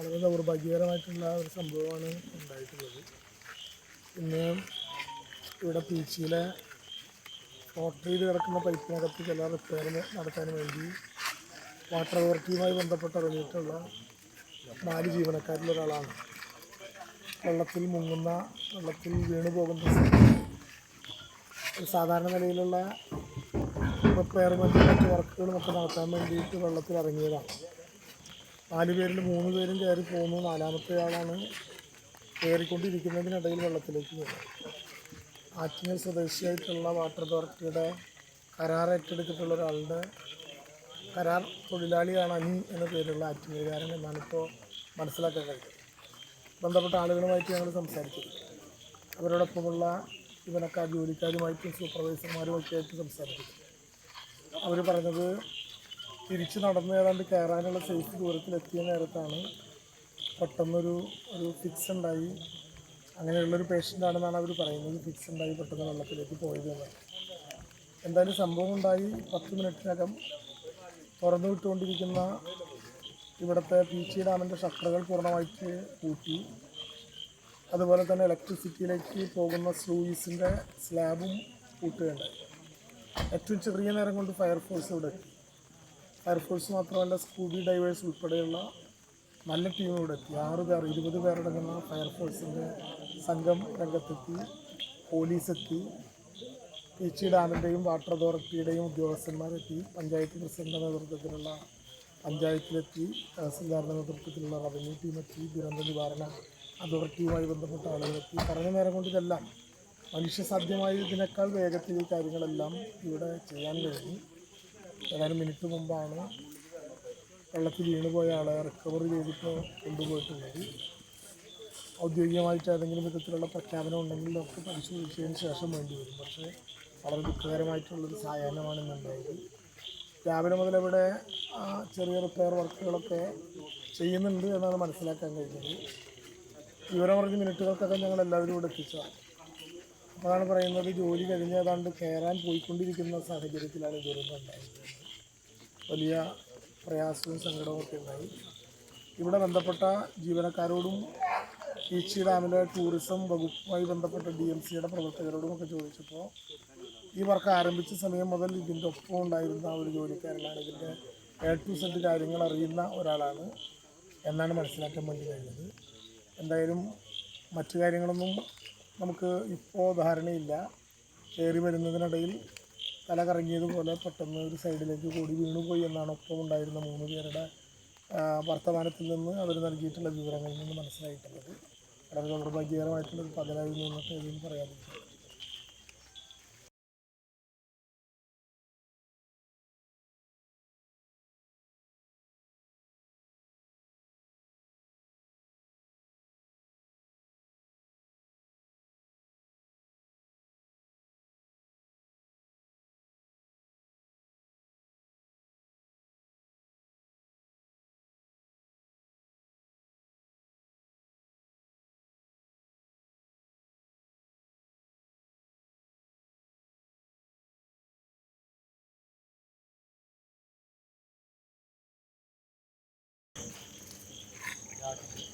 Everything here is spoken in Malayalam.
വളരെ ദൗർഭാഗ്യകരമായിട്ടുള്ള ഒരു സംഭവമാണ് ഉണ്ടായിട്ടുള്ളത്. പിന്നെ ഇവിടെ പീച്ചിയിലെ ഓട്ടർ ചെയ്ത് കിടക്കുന്ന പൈപ്പിനകത്ത് ചില റിപ്പയർ നടത്താൻ വേണ്ടി വാട്ടർ അതോറിറ്റിയുമായി ബന്ധപ്പെട്ട് ഇറങ്ങിയിട്ടുള്ള നാല് ജീവനക്കാരിൽ ഒരാളാണ്. വെള്ളത്തിൽ മുങ്ങുന്ന വെള്ളത്തിൽ വീണു പോകുന്ന സാധാരണ നിലയിലുള്ള റിപ്പയർമെന്റ് മറ്റ് വർക്കുകളും ഒക്കെ നടത്താൻ വേണ്ടിയിട്ട് വെള്ളത്തിൽ ഇറങ്ങിയതാണ്. നാല് പേരിൽ മൂന്ന് പേരും കയറി പോകുന്നു. നാലാമത്തെ ആളാണ് കയറിക്കൊണ്ടിരിക്കുന്നതിനിടയിൽ വെള്ളത്തിലേക്ക് വീണു ആറ്റിങ്ങൽ സ്വദേശിയായിട്ടുള്ള വാട്ടർ അതോറിറ്റിയുടെ കരാർ ഏറ്റെടുത്തിട്ടുള്ള ഒരാളുടെ കരാർ തൊഴിലാളിയാണ് അനി എന്ന പേരുള്ള ആറ്റിങ്ങൽകാരൻ എന്നാണ് ഇപ്പോൾ മനസ്സിലാക്കാൻ കഴിയുന്നത്. ബന്ധപ്പെട്ട ആളുകളുമായിട്ട് ഞങ്ങൾ സംസാരിച്ചത് അവരോടൊപ്പമുള്ള ജീവനക്കാർ ജോലിക്കാരുമായിട്ടും സൂപ്പർവൈസർമാരുമൊക്കെ ആയിട്ട് സംസാരിച്ചത് അവർ പറഞ്ഞത് തിരിച്ച് നടന്നു ഏതാണ്ട് കയറാനുള്ള സേഫ് ദൂരത്തിലെത്തിയ നേരത്താണ് പെട്ടെന്നൊരു ഒരു ഫിക്സ് ഉണ്ടായി. അങ്ങനെയുള്ളൊരു പേഷ്യന്റ് ആണെന്നാണ് അവർ പറയുന്നത്. ഫിക്സ് ഉണ്ടായി പെട്ടെന്ന് വെള്ളത്തിലേക്ക് പോയത് എന്ന്. എന്തായാലും സംഭവം ഉണ്ടായി. പത്ത് മിനിറ്റിനകം തുറന്നു വിട്ടുകൊണ്ടിരിക്കുന്ന ഇവിടുത്തെ പി ചി ഡാമിന്റെ ഷട്ടറുകൾ പൂർണമായിട്ട് കൂട്ടി അതുപോലെ തന്നെ ഇലക്ട്രിസിറ്റിയിലേക്ക് പോകുന്ന സ്ലൂയിസിന്റെ സ്ലാബും കൂട്ടുകയുണ്ട് ഏറ്റവും ചെറിയ നേരം കൊണ്ട് ഫയർഫോഴ്സ് ഇവിടെ എത്തി. ഫയർഫോഴ്സ് മാത്രമല്ല സ്കൂബി ഡൈവേഴ്സ് ഉൾപ്പെടെയുള്ള നല്ല ടീം ഇവിടെ എത്തി. ആറ് പേർ ഇരുപത് പേരടങ്ങുന്ന ഫയർഫോഴ്സിന്റെ സംഘം രംഗത്തെത്തി പോലീസ് എത്തി പീച്ചി ഡാമിന്റെയും വാട്ടർ അതോറിറ്റിയുടെയും ഉദ്യോഗസ്ഥന്മാരെത്തി പഞ്ചായത്ത് പ്രസിഡന്റെ നേതൃത്വത്തിലുള്ള പഞ്ചായത്തിലെത്തി തഹസിൽദാറിന്റെ നേതൃത്വത്തിലുള്ള റവന്യൂ ടീം എത്തി ദുരന്ത നിവാരണ അതോറിറ്റിയുമായി ബന്ധപ്പെട്ട ആളുകളെത്തി പറഞ്ഞ നേരം കൊണ്ട് ഇതെല്ലാം മനുഷ്യസാധ്യമായ ഇതിനേക്കാൾ വേഗത്തിൽ ഈ കാര്യങ്ങളെല്ലാം ഇവിടെ ചെയ്യാൻ കഴിഞ്ഞു. ഏതാനും മിനിറ്റ് മുമ്പാണ് വെള്ളത്തിൽ വീണുപോയ ആളെ റിക്കവർ ചെയ്തിട്ട് കൊണ്ടുപോയിട്ടുള്ളത്. ഔദ്യോഗികമായിട്ട് ഏതെങ്കിലും വിധത്തിലുള്ള പ്രഖ്യാപനം ഉണ്ടെങ്കിൽ ഡോക്ടർ പരിശോധിച്ചതിന് ശേഷം വേണ്ടി വരും. പക്ഷേ വളരെ ദുഃഖകരമായിട്ടുള്ളൊരു സായാഹ്നമാണ് ഇന്നുണ്ടായത് രാവിലെ മുതൽ ഇവിടെ ചെറിയ റിപ്പയർ വർക്കുകളൊക്കെ ചെയ്യുന്നുണ്ട് എന്നാണ് മനസ്സിലാക്കാൻ കഴിഞ്ഞത്. വിവരം പറഞ്ഞ മിനിറ്റുകൾക്കൊക്കെ ഞങ്ങൾ എല്ലാവരും ഇവിടെ എത്തിച്ചതാണ്. അപ്പോഴാണ് പറയുന്നത് ജോലി കഴിഞ്ഞ് ഏതാണ്ട് കയറാൻ പോയിക്കൊണ്ടിരിക്കുന്ന സാഹചര്യത്തിലാണ് ഈ ദുരന്തം ഉണ്ടായത്. വലിയ പ്രയാസവും സങ്കടവും ഒക്കെ ഉണ്ടായി. ഇവിടെ ബന്ധപ്പെട്ട ജീവനക്കാരോടും ഈച്ചി ഡാമിലെ ടൂറിസം വകുപ്പുമായി ബന്ധപ്പെട്ട ഡി എം സിയുടെ പ്രവർത്തകരോടും ഒക്കെ ചോദിച്ചപ്പോൾ ഈ വർക്ക് ആരംഭിച്ച സമയം മുതൽ ഇതിന്റെ ഒപ്പം ഉണ്ടായിരുന്ന ഒരു ജോലിക്കാരനാണ് ഇതിന്റെ എ ടു സെഡ് കാര്യങ്ങൾ അറിയുന്ന ഒരാളാണ് എന്നാണ് മനസ്സിലാക്കാൻ വേണ്ടി കഴിഞ്ഞത്. എന്തായാലും മറ്റു കാര്യങ്ങളൊന്നും നമുക്ക് ഇപ്പോൾ ധാരണയില്ല കയറി വരുന്നതിനിടയിൽ തല കറങ്ങിയതുപോലെ പെട്ടെന്ന് ഒരു സൈഡിലേക്ക് കൂടി വീണുപോയി എന്നാണ് ഒപ്പം ഉണ്ടായിരുന്ന മൂന്ന് പേരുടെ വർത്തമാനത്തിൽ നിന്ന് അവർ നൽകിയിട്ടുള്ള വിവരങ്ങളിൽ നിന്ന് മനസ്സിലായിട്ടുള്ളത് വളരെ ദൗർഭാഗ്യകരമായിട്ടുള്ളൊരു പകലായിരുന്നു എന്നൊക്കെ ഇതിൽ പറയാതിരിക്കും আট